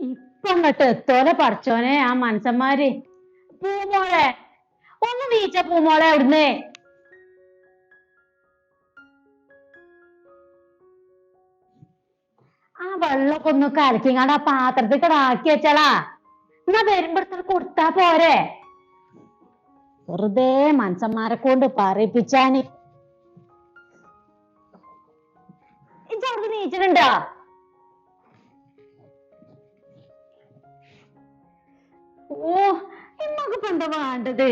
ഇപ്പൊ അങ്ങോട്ട് എത്തോലെ പറിച്ചോനെ ആ മനസ്സന്മാര് പൂമോളെ ഒന്ന് വീച്ച പൂമോളെ അവിടുന്ന്. ആ വെള്ളമൊക്കെ ഒന്ന് കലക്കിങ്ങാണ്ട് ആ പാത്രത്തിൽ ആക്കി വെച്ചാളാ എന്നാ വരുമ്പോഴത്തെ കൊടുത്താ പോരെ. വെറുതെ മനസ്സന്മാരെ കൊണ്ട് പറയിപ്പിച്ചാന്. ഇജവിടെ നീച്ചിട്ടുണ്ടോ? ഓ ഇമ്മക്കിപ്പോ എന്താ വേണ്ടത്?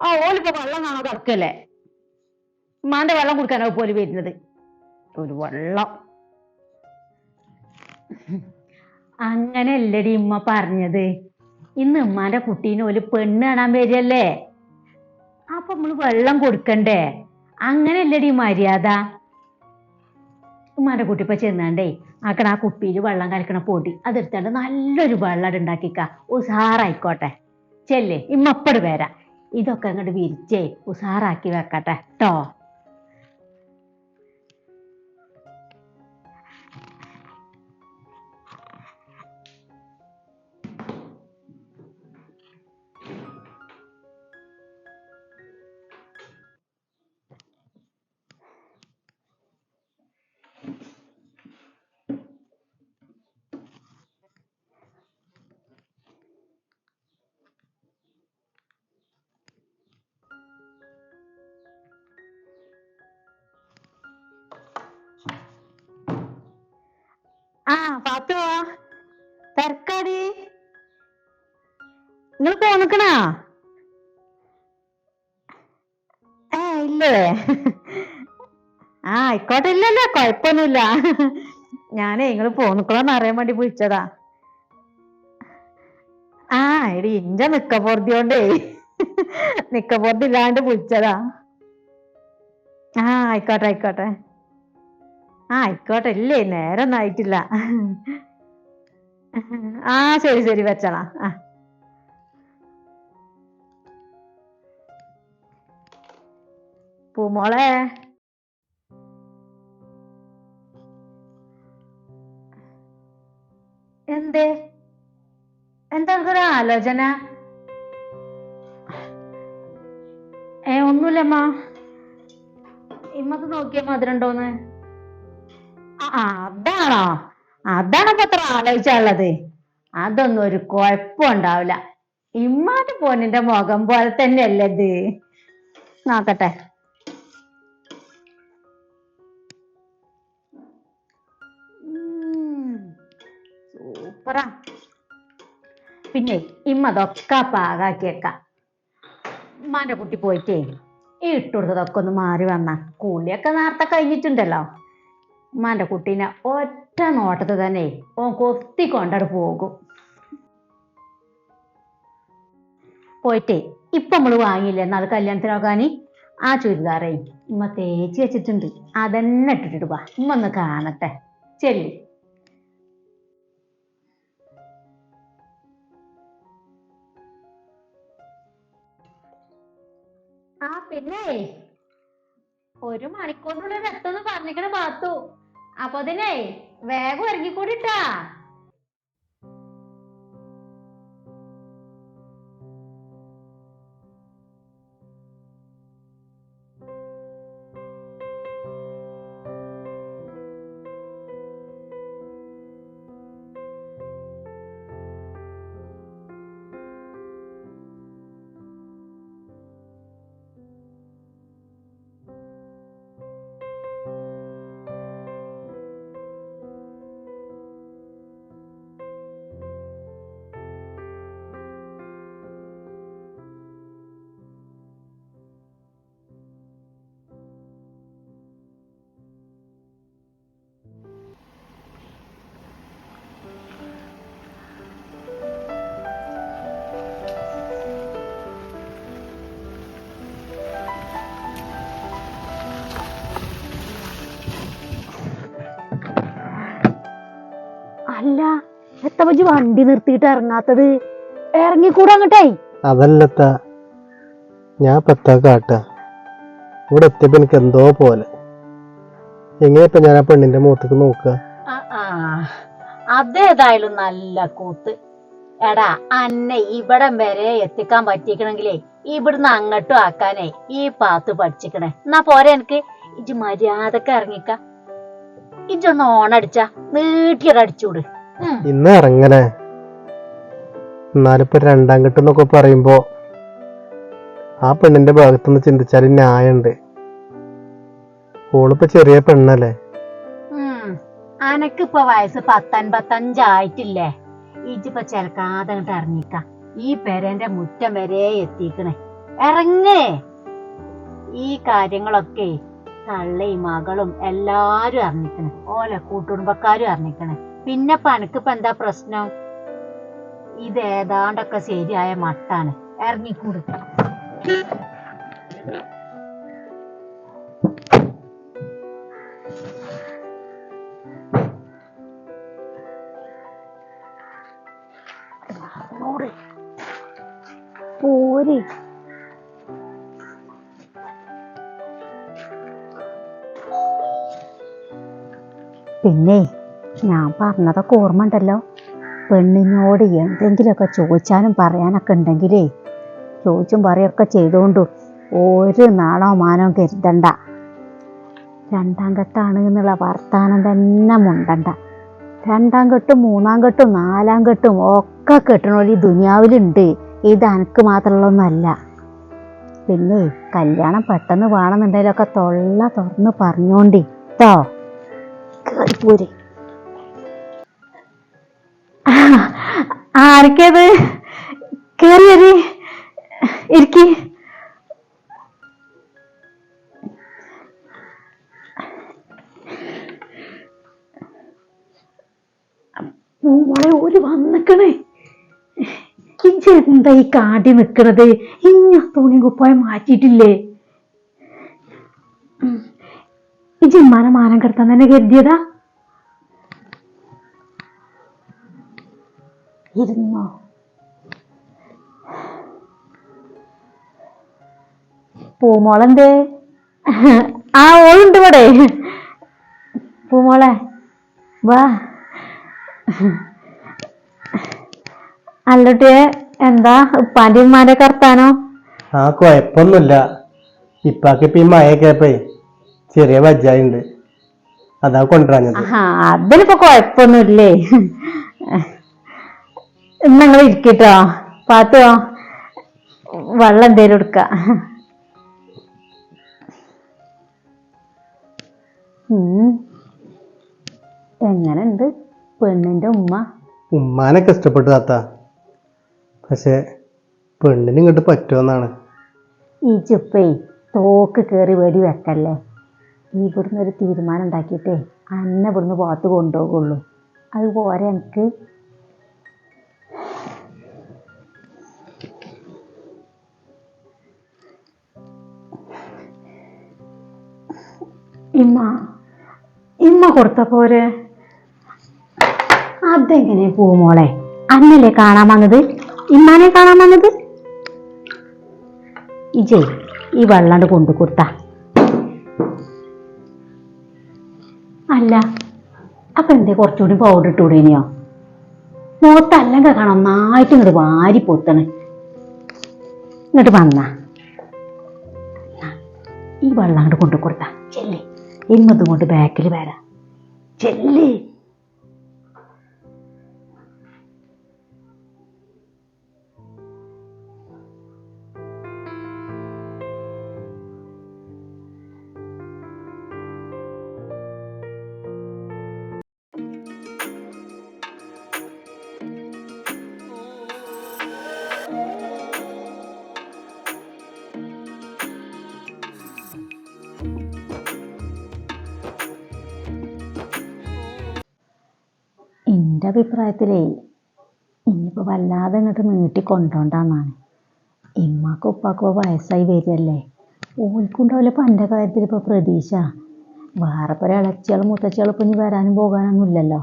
ആ ഓലിപ്പോ വെള്ളം കാണാൻ കിടക്കല്ലേ ഉമ്മാന്റെ വെള്ളം കുടിക്കാനോ പോലെ വരുന്നത്. ഒരു വെള്ളം. അങ്ങനെയല്ലടി ഉമ്മ പറഞ്ഞത്. ഇന്ന് ഉമ്മാന്റെ കുട്ടീനെ ഒരു പെണ്ണ് കാണാൻ വരികയല്ലേ? അപ്പൊ നമ്മൾ വെള്ളം കൊടുക്കണ്ടേ? അങ്ങനെയല്ലടി മര്യാദ. ഉമ്മാന്റെ കുട്ടി ഇപ്പൊ ചെന്നാണ്ടേ ആക്കണ ആ കുപ്പിയിൽ വെള്ളം കലക്കണ പൊടി അതെടുത്താണ്ട് നല്ലൊരു വെള്ളം ഉണ്ടാക്കിക്ക. ഉസാറായിക്കോട്ടെ. ചെല്ലേ ഇമ്മപ്പട് വരാം. ഇതൊക്കെ അങ്ങോട്ട് വിരിച്ചേ ഉസാറാക്കി വെക്കട്ടെ. ട്ടോ. ആ പാത്തുവാ തിരക്കാടി. നിങ്ങൾ പോണക്കണോ ഏ ഇല്ലേ? ആ ആയിക്കോട്ടെ. ഇല്ലല്ലോ കൊഴപ്പൊന്നുമില്ല ഞാനേ നിങ്ങൾ പോന്നിക്കണോന്ന് അറിയാൻ വേണ്ടി വിളിച്ചതാ. ആ എടി ഇഞ്ച നിക്കപ്പുറത്തി കൊണ്ടേ നിക്കപ്പുറത്തില്ലാണ്ട് വിളിച്ചതാ. ആ ആയിക്കോട്ടെ ആയിക്കോട്ടെ. ആയിക്കോട്ടെ. ഇല്ലേ നേരൊന്നും ആയിട്ടില്ല. ആ ശരി ശരി വെച്ചണ ആ. പൂമോളെ. എന്തേ? എന്താ ഒരു ആലോചന? ഏ ഒന്നുമില്ലമ്മ ഇമ്മക്ക് നോക്കിയ മധുരണ്ടോന്ന് ആ അതാണോ അതാണ്? ഇപ്പൊ അത്ര ആലോചിച്ചുള്ളത് അതൊന്നും ഒരു കുഴപ്പം ഉണ്ടാവില്ല. ഇമ്മാന്റെ പൊന്നിന്റെ മുഖം പോലെ തന്നെയല്ലേ ഇത്. നോക്കട്ടെ. സൂപ്പറാ. പിന്നെ ഇമ്മ അതൊക്കെ പാകാക്കിയേക്ക. ഉമ്മാന്റെ കുട്ടി പോയിട്ടേ ഇട്ടുകൊടുത്തതൊക്കെ ഒന്ന് മാറി വന്ന. കൂലിയൊക്കെ നേരത്തെ കഴിഞ്ഞിട്ടുണ്ടല്ലോ. ഉമ്മാന്റെ കുട്ടീനെ ഒറ്റ നോട്ടത്തിൽ തന്നെ ഓൻ കൊത്തി കൊണ്ടടു പോകും. പോയിട്ടേ ഇപ്പൊ നമ്മൾ വാങ്ങിയില്ലേ? എന്നാൽ കല്യാണത്തിനോക്കാന് ആ ചുരിദാറേ ഉമ്മ തേച്ച് വെച്ചിട്ടുണ്ട്. അതന്നെ ഇട്ടിട്ട് വാ. ഉമ്മ ഒന്ന് കാണട്ടെ. ചെല്ലി. ആ പിന്നെ? ഒരു മണിക്കൂറിനുള്ളിൽ എത്തുന്നു പറഞ്ഞിക്കണ പാത്തു. അപ്പൊ അതിനെ വേഗം ഇറങ്ങിക്കൂടിട്ടാ എത്ര വണ്ടി നിർത്തിയിട്ട് ഇറങ്ങാത്തത്. ഇറങ്ങിക്കൂടെ അങ്ങട്ടേ അതല്ലത്ത ഞാൻ പത്താ കാട്ട. ഇവിടെ എത്തിയപ്പോ എനിക്ക് എന്തോ പോലെ. എങ്ങനെയപ്പോ ഞാൻ ആ പെണ്ണിന്റെ മുഖത്തേക്ക് നോക്കുക അതേതായാലും നല്ല കൂത്ത്. എടാ അന്നെ ഇവിടം വരെ എത്തിക്കാൻ പറ്റിക്കണെങ്കിലേ ഇവിടുന്ന് അങ്ങോട്ടും ആക്കാനേ ഈ പാത്ത് പഠിച്ചിക്കണേ. എന്നാ പോരെ എനിക്ക്. ഇജ് മര്യാദയ്ക്ക് ഇറങ്ങിക്ക. ഇജൊന്ന് ഓണടിച്ച നീട്ടിയൊരടിച്ചൂട് ഉം ഇന്ന് ഇറങ്ങലേ എന്നാലിപ്പോ രണ്ടാം കെട്ട് എന്നൊക്കെ പറയുമ്പോ ആ പെണ്ണിന്റെ ഭാഗത്തുനിന്ന് ചിന്തിച്ചാൽ ന്യായമുണ്ട് ഓളിപ്പോ ചെറിയ പെണ്ണല്ലേ? അനക്കിപ്പോ അനക്കിപ്പൊ വയസ്സ് പത്തൻപത്തഞ്ചായിട്ടില്ലേ ഇജിപ്പൊ ചെലക്കാതെ അങ്ങോട്ട് ഇറങ്ങിക്ക ഈ പെരന്റെ മുറ്റം വരെ എത്തിക്കണേ ഇറങ്ങേ. ഈ കാര്യങ്ങളൊക്കെ തള്ളയും മകളും എല്ലാരും അറിഞ്ഞിക്കണേ. ഓലെ കൂട്ടുകുടുംബക്കാരും അറിഞ്ഞിക്കണേ. പിന്നെ പനക്കിപ്പോ എന്താ പ്രശ്നം? ഇത് ഏതാണ്ടൊക്കെ ശരിയായ മട്ടാണ്. ഇറങ്ങിക്കൂട്. പോരെ. പിന്നെ ഞാൻ പറഞ്ഞതൊക്കെ ഓർമ്മ ഉണ്ടല്ലോ പെണ്ണിനോട് എന്തെങ്കിലുമൊക്കെ ചോദിച്ചാലും പറയാനൊക്കെ ഉണ്ടെങ്കിലേ ചോദിച്ചും പറയൊക്കെ ചെയ്തുകൊണ്ടു ഒരു നാണോ മാനോ കരുതണ്ട. രണ്ടാം കെട്ടാണ് എന്നുള്ള വർത്താനം തന്നെ മുണ്ടണ്ട. രണ്ടാം കെട്ടും മൂന്നാം കെട്ടും നാലാം കെട്ടും ഒക്കെ കെട്ടണോലി ദുനിയാവിലുണ്ട്. ഇത് അനക്ക് മാത്രമുള്ളതൊന്നല്ല. പിന്നെ കല്യാണം പെട്ടെന്ന് വേണമെന്നുണ്ടെങ്കിലൊക്കെ തൊള്ള തുറന്ന് പറഞ്ഞോണ്ടി കേട്ടോ ആർക്കേത് കേറി വരി ഇരിക്കി. മോളെ ഓര് വന്നിക്കണേ. ഇജെന്താ ഈ കാട്ടി നിക്കണത്? ഇഞ്ഞ തുണി കുപ്പായ മാറ്റിയിട്ടില്ലേ? ഇജ് ഇമ്മാനെ മാനം കിടത്താൻ തന്നെ കരുതിയതാ? ഇരുന്നോ? പൂമോളെന്തേ? ആ ഓളുണ്ട് ഇവിടെ. പൂമോളെ വാ. അല്ലട്ടിയെ എന്താ ഉപ്പാന്റെ ഉമ്മാന്റെ കർത്താനോ ആ കുഴപ്പമൊന്നുമില്ല ഇപ്പാക്ക് ഇപ്പൊ ഈ മഴയൊക്കെ ചെറിയ വജ്ജായുണ്ട്. അതാ കൊണ്ടുവരാഞ്ഞത്. അതിനിപ്പോ കുഴപ്പമൊന്നുമില്ലേ നിങ്ങൾ ഇരിക്കട്ടോ. പാത്തോ? വെള്ളം എന്തേലും എടുക്ക. എങ്ങനെ ഉണ്ട് പെണ്ണിന്റെ ഉമ്മ? ഉമ്മാനൊക്കെ ഇഷ്ടപ്പെട്ടു താത്ത. പക്ഷെ പെണ്ണിന് ഇങ്ങോട്ട് പറ്റുമെന്നാണ് ഈ ചുപ്പേ തോക്ക് കേറി വെടി വെക്കല്ലേ ഇവിടുന്ന് ഒരു തീരുമാനം ഉണ്ടാക്കിയിട്ടേ അന്നെ ഇവിടുന്ന് പോകത്ത് കൊണ്ടുപോകുള്ളൂ. അത് പോരെ എനിക്ക് ഇമ്മ. ഇമ്മ കൊടുത്ത പോരെ. അതെങ്ങനെ പോവുമോളെ അന്നല്ലേ കാണാൻ വന്നത്? ഇമ്മാനെ കാണാൻ വന്നത്? ഇജേ ഈ വെള്ളാണ്ട് കൊണ്ടു കൊടുത്ത. അല്ല അപ്പൊ എന്തേ കുറച്ചുകൂടി പൗഡർ ഇട്ടുകൂടേനിയോ മുഖത്തല്ലെങ്കിൽ കാണാം ഒന്നായിട്ട് ഇങ്ങോട്ട് വാരി പൊത്തണ്. ഇങ്ങോട്ട് വന്ന. ഈ വെള്ളം അങ്ങോട്ട് കൊണ്ടു കൊടുത്ത. ചെല്ലേ. ഇന്നതും കൊണ്ട് ബാക്കിൽ വരാം. ചെല്ലേ. എന്റെ അഭിപ്രായത്തിലേ ഇനിയിപ്പോൾ വല്ലാതെ ഇങ്ങോട്ട് നീട്ടി കൊണ്ടോണ്ടെന്നാണ്. ഇമ്മാക്കും ഉപ്പാക്കോ വയസ്സായി വരികയല്ലേ. ഓൽക്കുണ്ടാവില്ല ഇപ്പം എന്റെ കാര്യത്തിൽ ഇപ്പോൾ പ്രതീക്ഷ? വേറെ ഇപ്പോൾ ഇളച്ചികളും മുത്തച്ചികളും ഇപ്പം ഇനി വരാനും പോകാനൊന്നും ഇല്ലല്ലോ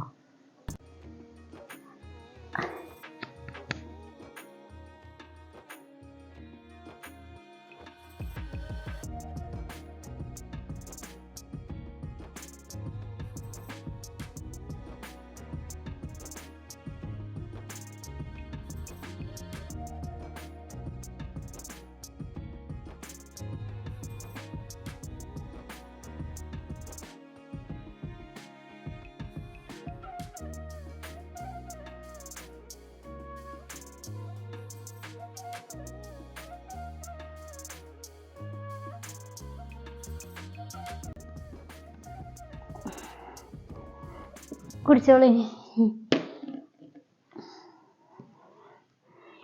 കുടിച്ചോളി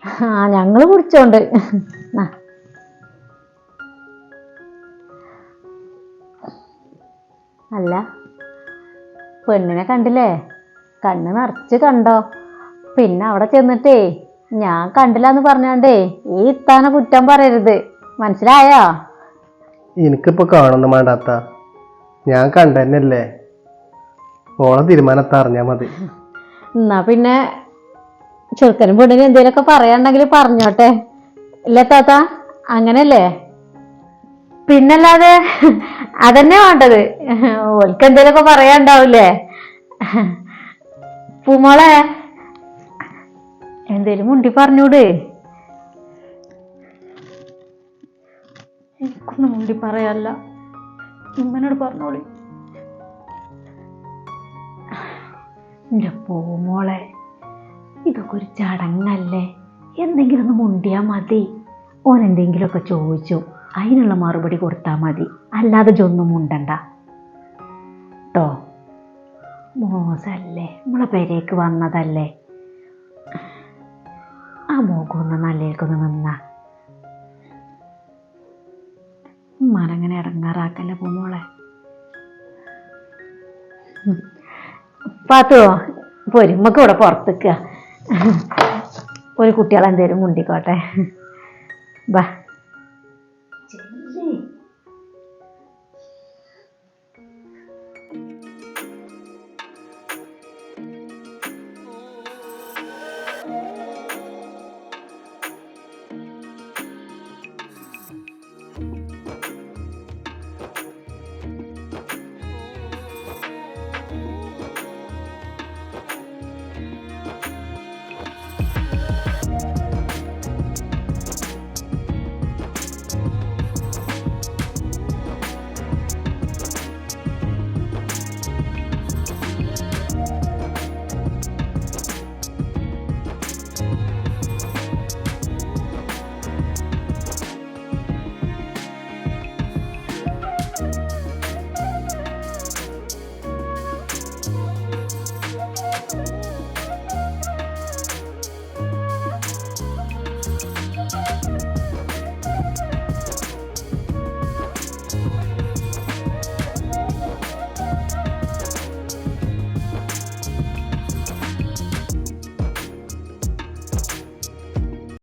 ആ ഞങ്ങൾ കുടിച്ചോണ്ട്. അല്ല പെണ്ണിനെ കണ്ടില്ലേ? കണ്ണ് നിറച്ച് കണ്ടോ? പിന്നെ അവിടെ ചെന്നിട്ടേ ഞാൻ കണ്ടില്ല എന്ന് പറഞ്ഞാണ്ടേ ഈ ഇത്താന കുറ്റം പറയരുത്. മനസ്സിലായോ? എനിക്കിപ്പോ കാണുന്ന വേണ്ടാത്ത. ഞാൻ കണ്ടതന്നെയല്ലേ ഓളെ തീരുമാനത്തെ അറിഞ്ഞാ മതി. എന്നാ പിന്നെ ചെറുക്കനും പെണ്ണിനും എന്തേലൊക്കെ പറയാണ്ടെങ്കിൽ പറഞ്ഞോട്ടെ. ഇല്ല താത്ത? അങ്ങനല്ലേ? പിന്നല്ലാതെ അതന്നെ വേണ്ടത്. ഓൽക്ക് എന്തേലൊക്കെ പറയാണ്ടാവില്ലേ പൂമോളെ എന്തേലും മുണ്ടി പറഞ്ഞൂട്? എനിക്കൊന്നും മുണ്ടി പറയാല്ല ഉമ്മനോട് പറഞ്ഞോളി. എന്റെ പൂമോളെ ഇതൊക്കെ ഒരു ചടങ്ങല്ലേ? എന്തെങ്കിലും ഒന്ന് മുണ്ടിയാൽ മതി. ഓൻ എന്തെങ്കിലുമൊക്കെ ചോദിച്ചു അതിനുള്ള മറുപടി കൊടുത്താൽ മതി. അല്ലാതെ ജൊന്നും മുണ്ടണ്ട. കേട്ടോ മോശമല്ലേ നമ്മളെ പെരേക്ക് വന്നതല്ലേ? ആ മോക്കൊന്ന് നല്ലേക്കൊന്ന് നിന്നാ. ഉമ്മാനങ്ങനെ ഇറങ്ങാറാക്കല്ലേ പൂമോളെ പാത്തുവോ പൊരുമ്മക്ക് ഇവിടെ പുറത്തേക്കുക ഒരു കുട്ടികളെന്തേലും മുണ്ടിക്കോട്ടെ. ബാ.